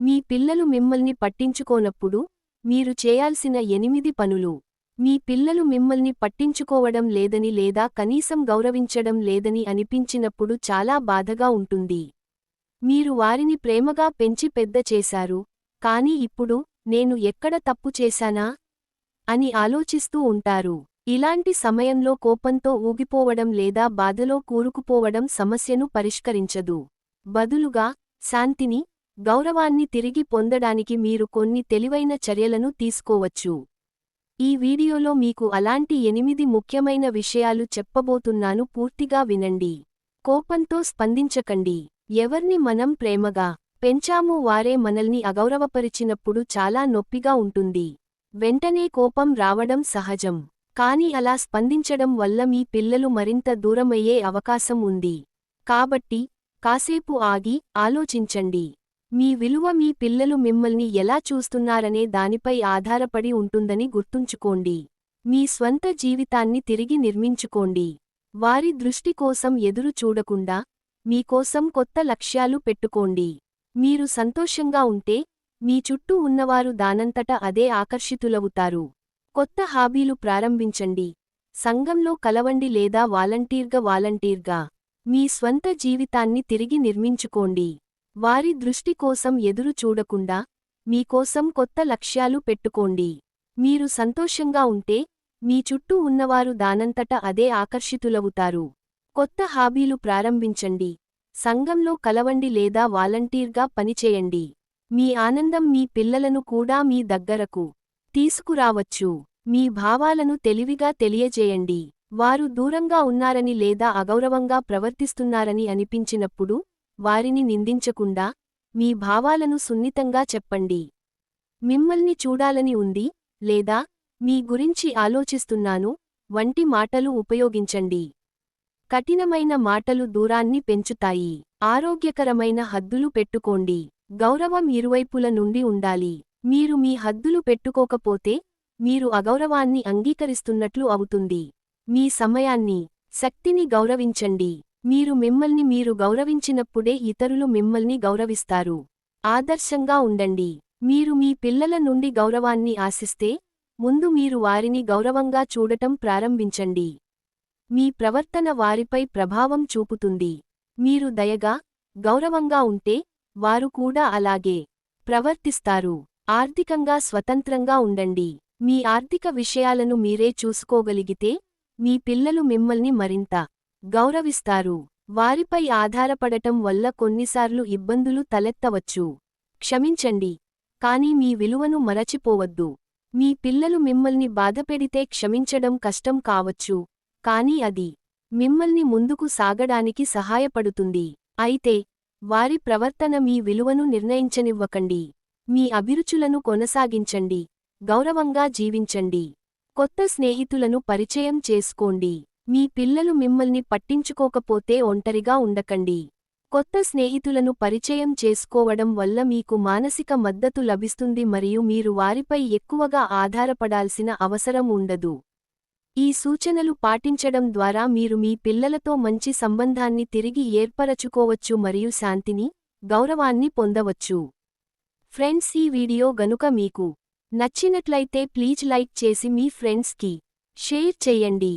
మీ పిల్లలు మిమ్మల్ని పట్టించుకోనప్పుడు మీరు చేయాల్సిన ఎనిమిది పనులు. మీ పిల్లలు మిమ్మల్ని పట్టించుకోవడం లేదని లేదా కనీసం గౌరవించడం లేదని అనిపించినప్పుడు చాలా బాధగా ఉంటుంది. మీరు వారిని ప్రేమగా పెంచి పెద్ద చేశారు. కాని ఇప్పుడు నేను ఎక్కడ తప్పు చేశానా? అని ఆలోచిస్తూ ఉంటారు. ఇలాంటి సమయంలో కోపంతో ఊగిపోవడం లేదా బాధలో కూరుకుపోవడం సమస్యను పరిష్కరించదు. బదులుగా శాంతిని గౌరవాన్ని తిరిగి పొందడానికి మీరు కొన్ని తెలివైన చర్యలను తీసుకోవచ్చు. ఈ వీడియోలో మీకు అలాంటి ఎనిమిది ముఖ్యమైన విషయాలు చెప్పబోతున్నాను పూర్తిగా వినండి. కోపంతో స్పందించకండి. ఎవర్ని మనం ప్రేమగా పెంచాము వారే మనల్ని అగౌరవపరిచినప్పుడు చాలా నొప్పిగా ఉంటుంది. వెంటనే కోపం రావడం సహజం. కాని అలా స్పందించడం వల్ల మీ పిల్లలు మరింత దూరమయ్యే అవకాశం ఉంది. కాబట్టి కాసేపు ఆగి ఆలోచించండి. మీ విలువ మీ పిల్లలు మిమ్మల్ని ఎలా చూస్తున్నారనే దానిపై ఆధారపడి ఉంటుందని గుర్తుంచుకోండి. మీ స్వంత జీవితాన్ని తిరిగి నిర్మించుకోండి. వారి దృష్టి కోసం ఎదురు చూడకుండా మీకోసం కొత్త లక్ష్యాలు పెట్టుకోండి. మీరు సంతోషంగా ఉంటే మీ చుట్టూ ఉన్నవారు దానంతట అదే ఆకర్షితులవుతారు. కొత్త హాబీలు ప్రారంభించండి. సంఘంలో కలవండి లేదా వాలంటీర్గా వాలంటీర్గా. మీ స్వంత జీవితాన్ని తిరిగి నిర్మించుకోండి. వారి దృష్టి కోసం ఎదురు చూడకుండా మీకోసం కొత్త లక్ష్యాలు పెట్టుకోండి. మీరు సంతోషంగా ఉంటే మీ చుట్టూ ఉన్నవారు దానంతట అదే ఆకర్షితులవుతారు. కొత్త హాబీలు ప్రారంభించండి. సంఘంలో కలవండి లేదా వాలంటీర్గా పనిచేయండి. మీ ఆనందం మీ పిల్లలను కూడా మీ దగ్గరకు తీసుకురావచ్చు. మీ భావాలను తెలివిగా తెలియజేయండి. వారు దూరంగా ఉన్నారని లేదా అగౌరవంగా ప్రవర్తిస్తున్నారని అనిపించినప్పుడు వారిని నిందించకుండా మీ భావాలను సున్నితంగా చెప్పండి. మిమ్మల్ని చూడాలని ఉంది లేదా మీ గురించి ఆలోచిస్తున్నాను వంటి మాటలు ఉపయోగించండి. కఠినమైన మాటలు దూరాన్ని పెంచుతాయి. ఆరోగ్యకరమైన హద్దులు పెట్టుకోండి. గౌరవం ఇరువైపుల నుండి ఉండాలి. మీరు మీ హద్దులు పెట్టుకోకపోతే మీరు అగౌరవాన్ని అంగీకరిస్తున్నట్లు అవుతుంది. మీ సమయాన్ని శక్తిని గౌరవించండి. మీరు మిమ్మల్ని మీరు గౌరవించినప్పుడే ఇతరులు మిమ్మల్ని గౌరవిస్తారు. ఆదర్శంగా ఉండండి. మీరు మీ పిల్లల నుండి గౌరవాన్ని ఆశిస్తే ముందు మీరు వారిని గౌరవంగా చూడటం ప్రారంభించండి. మీ ప్రవర్తన వారిపై ప్రభావం చూపుతుంది. మీరు దయగా గౌరవంగా ఉంటే వారు కూడా అలాగే ప్రవర్తిస్తారు. ఆర్థికంగా స్వతంత్రంగా ఉండండి. మీ ఆర్థిక విషయాలను మీరే చూసుకోగలిగితే మీ పిల్లలు మిమ్మల్ని మరింత గౌరవిస్తారు. వారిపై ఆధారపడటం వల్ల కొన్నిసార్లు ఇబ్బందులు తలెత్తవచ్చు. క్షమించండి. కాని మీ విలువను మరచిపోవద్దు. మీ పిల్లలు మిమ్మల్ని బాధపెడితే క్షమించడం కష్టం కావచ్చు. కాని అది మిమ్మల్ని ముందుకు సాగడానికి సహాయపడుతుంది. అయితే వారి ప్రవర్తన మీ విలువను నిర్ణయించనివ్వకండి. మీ అభిరుచులను కొనసాగించండి. గౌరవంగా జీవించండి. కొత్త స్నేహితులను పరిచయం చేసుకోండి. మీ పిల్లలు మిమ్మల్ని పట్టించుకోకపోతే ఒంటరిగా ఉండకండి. కొత్త స్నేహితులను పరిచయం చేసుకోవడం వల్ల మీకు మానసిక మద్దతు లభిస్తుంది మరియు మీరు వారిపై ఎక్కువగా ఆధారపడాల్సిన అవసరం ఉండదు. ఈ సూచనలు పాటించడం ద్వారా మీరు మీ పిల్లలతో మంచి సంబంధాన్ని తిరిగి ఏర్పరచుకోవచ్చు మరియు శాంతిని గౌరవాన్ని పొందవచ్చు. ఫ్రెండ్స్ ఈ వీడియో గనుక మీకు నచ్చినట్లయితే ప్లీజ్ లైక్ చేసి మీ ఫ్రెండ్స్కి షేర్ చెయ్యండి